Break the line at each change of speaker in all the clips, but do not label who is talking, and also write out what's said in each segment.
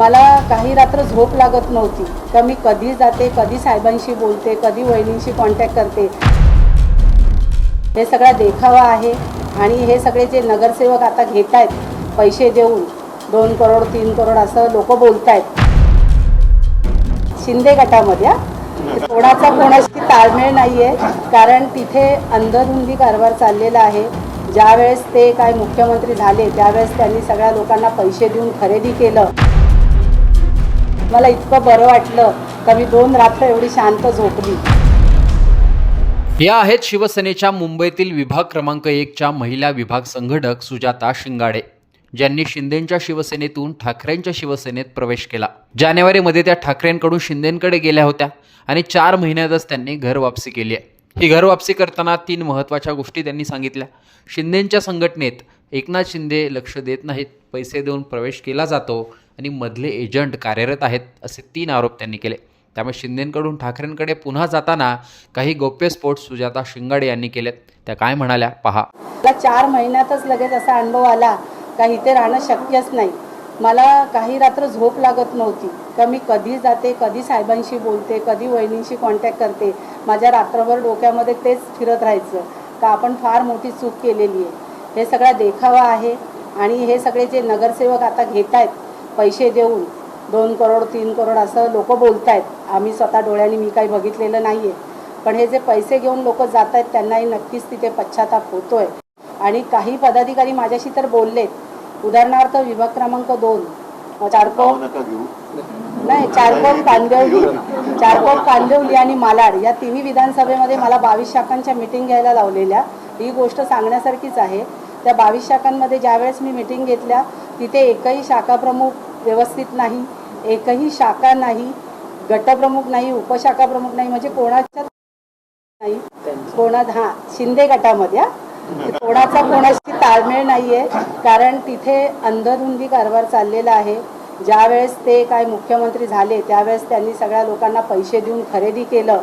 मला काही रात्र झोप लागत नव्हती. तर मी कधी जाते कधी साहेबांशी बोलते कधी वहिनींशी कॉन्टॅक्ट करते. हे सगळा देखावा आहे. आणि हे सगळे जे नगरसेवक आता घेत आहेत पैसे देऊन दोन करोड तीन करोड असं लोक बोलत आहेत शिंदे गटामध्ये हा. कोणाचा कोणाशी ताळमेळ नाही आहे कारण तिथे अंधधुंदी कारभार चाललेला आहे. ज्यावेळेस ते काय मुख्यमंत्री झाले त्यावेळेस त्यांनी सगळ्या लोकांना पैसे देऊन खरेदी केलं. मला इतकं बरं वाटलं का मी दोन रात्र एवढी शांत झोपली.
या आहेत शिवसेनेच्या मुंबईतील विभाग क्रमांक एकच्या महिला विभाग संघटक सुजाता शिंगाडे. ज्यांनी शिंदेच्या शिवसेनेतून ठाकरेंच्या शिवसेनेत प्रवेश केला. जानेवारीमध्ये त्या ठाकरेंकडून शिंदेंकडे गेल्या होत्या आणि चार महिन्यातच त्यांनी घर वापसी केली आहे. ही घर वापसी करताना तीन महत्त्वाच्या गोष्टी त्यांनी सांगितल्या. शिंदेंच्या संघटनेत एकनाथ शिंदे लक्ष देत नाहीत. पैसे देऊन प्रवेश केला जातो. आणि मधले एजंट कार्यरत आहेत असे तीन आरोप त्यांनी केले. त्यामुळे शिंदेंकडून ठाकरेंकडे पुन्हा जाताना काही गोप्य स्फोट सुजाता शिंगाडे यांनी केलेत. त्या काय म्हणाल्या? पहा.
मला चार महिन्यातच लगेच असा अनुभव आला. का इथे राहणं शक्यच नाही. मला काही रात्र झोप लागत नव्हती. का मी कधी जाते कधी साहेबांशी बोलते कधी वहिनींशी कॉन्टॅक्ट करते. माझ्या रात्रभर डोक्यामध्ये तेच फिरत राहायचं. का आपण फार मोठी चूक केलेली आहे. हे सगळा देखावा आहे आणि हे सगळे जे नगरसेवक आता घेत आहेत पैसे देऊन दोन करोड तीन करोड असं लोक बोलत आहेत आम्ही स्वतः डोळ्यांनी मी काही बघितलेलं नाही आहे पण हे जे पैसे घेऊन लोक जात आहेत त्यांनाही नक्कीच तिथे पश्चाताप होतोय. आणि काही पदाधिकारी माझ्याशी तर बोललेत. उदाहरणार्थ विभाग क्रमांक दोन.
घेऊ.
नाही चारकोप कांदिवली. चारकोप कांदिवली आणि मालाड या तिन्ही विधानसभेमध्ये मला बावीस शाखांच्या मिटिंग घ्यायला लावलेल्या. ही गोष्ट सांगण्यासारखीच आहे. त्या बावीस शाखांमध्ये ज्यावेळेस मी मिटिंग घेतल्या तिथे एकही शाखा प्रमुख व्यवस्थित नाही एकही शाखा नाही गटप्रमुख नाही उपशाखा प्रमुख नाही म्हणजे कोणाच्या नाही कोणा हा शिंदे गटामध्ये. कोणाचा कोणाशी ताळमेळ नाही आहे कारण तिथे अंधधुंदी कारभार चाललेला आहे. ज्यावेळेस ते काय मुख्यमंत्री झाले त्यावेळेस त्यांनी सगळ्या लोकांना पैसे देऊन खरेदी केलं.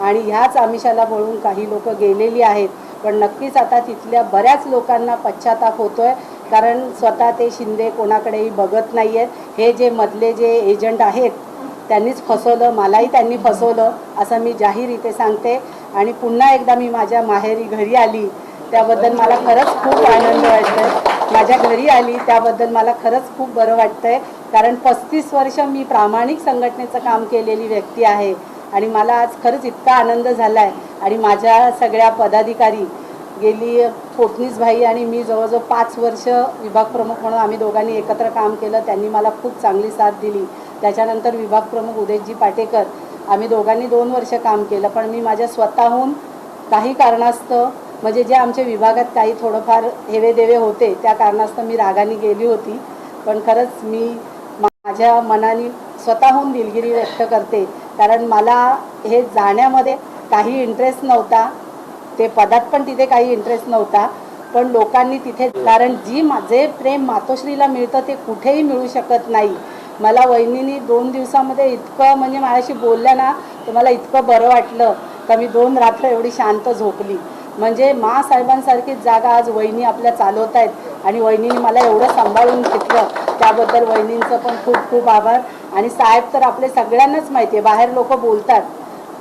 आणि ह्याच आमिषाला वळून काही लोक गेलेली आहेत. पण नक्कीच आता तिथल्या बऱ्याच लोकांना पश्चाताप होतोय. कारण स्वतः ते शिंदे कोणाकडेही बघत नाही आहेत हे जे मधले जे एजंट आहेत त्यांनीच फसवलं मलाही त्यांनी फसवलं असं मी जाहीर इथे सांगते. आणि पुन्हा एकदा मी माझ्या माहेरी घरी आली त्याबद्दल मला खरंच खूप आनंद वाटतोय. माझ्या घरी आली त्याबद्दल मला खरंच खूप बरं वाटतंय. कारण पस्तीस वर्ष मी प्रामाणिक संघटनेचं काम केलेली व्यक्ती आहे. आणि मला आज खरंच इतका आनंद झाला आहे आणि माझ्या सगळ्या पदाधिकारी गेली फोटणीस भाई आणि मी जवळजवळ पाच वर्ष विभाग प्रमुख म्हणून आम्ही दोघांनी एकत्र काम केलं. त्यांनी मला खूप चांगली साथ दिली. त्याच्यानंतर विभाग प्रमुख उदयजी पाटेकर आम्ही दोघांनी दोन वर्ष काम केलं. पण मी माझ्या स्वतःहून काही कारणास्तव म्हणजे जे आमच्या विभागात काही थोडंफार हेवेदेवे होते त्या कारणास्तव मी रागाने गेली होती. पण खरंच मी माझ्या मनाने स्वतःहून दिलगिरी व्यक्त करते. कारण मला हे जाण्यामध्ये काही इंटरेस्ट नव्हता. ते पदात पण तिथे काही इंटरेस्ट नव्हता. पण लोकांनी तिथे कारण जी जे प्रेम मातोश्रीला मिळतं ते कुठेही मिळू शकत नाही. मला वहिनीनी दोन दिवसामध्ये इतकं म्हणजे माझ्याशी बोलल्या ना तर मला इतकं बरं वाटलं. का मी दोन रात्र एवढी शांत झोपली. म्हणजे मा साहेबांसारखीच जागा आज वहिनी आपल्या चालवत आहेत आणि वहिनीने मला एवढं सांभाळून घेतलं. त्याबद्दल वहिनींचं पण खूप खूप आभार. आणि साहेब तर आपले सगळ्यांनाच माहिती आहे. बाहेर लोक बोलतात.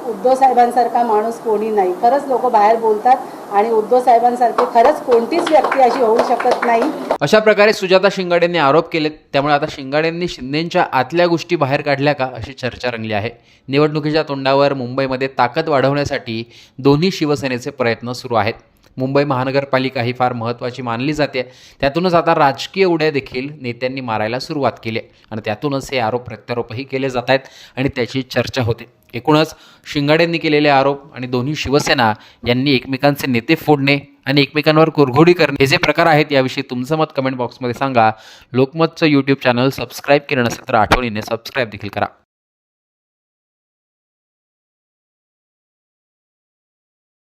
उद्धव साहेबांसारखा माणूस कोणी नाही. खरंच लोक बाहेर बोलतात आणि उद्धव साहेबांसारखी खरंच कोणतीच व्यक्ती अशी होऊ शकत नाही.
अशा प्रकारे सुजाता शिंगाडेंनी आरोप केलेत. त्यामुळे आता शिंगाडेंनी शिंदेंच्या आतल्या गोष्टी बाहेर काढल्या का अशी चर्चा रंगली आहे. निवडणुकीच्या तोंडावर मुंबईमध्ये ताकद वाढवण्यासाठी दोन्ही शिवसेनेचे प्रयत्न सुरू आहेत. मुंबई महानगरपालिका ही फार महत्त्वाची मानली जाते. त्यातूनच आता राजकीय उड्या देखील नेत्यांनी मारायला सुरुवात केली आहे. आणि त्यातूनच हे आरोप प्रत्यारोपही केले जात आहेत आणि त्याची चर्चा होते. एकूणच शिंगाड्यांनी केलेले आरोप आणि दोन्ही शिवसेना यांनी एकमेकांचे नेते फोडणे आणि एकमेकांवर कुरघोडी करणे हे जे प्रकार आहेत याविषयी तुमचं मत कमेंट बॉक्समध्ये सांगा. लोकमतचं यूट्यूब चॅनल सबस्क्राईब केलं नसेल तर आठवणीने सबस्क्राईब देखील करा.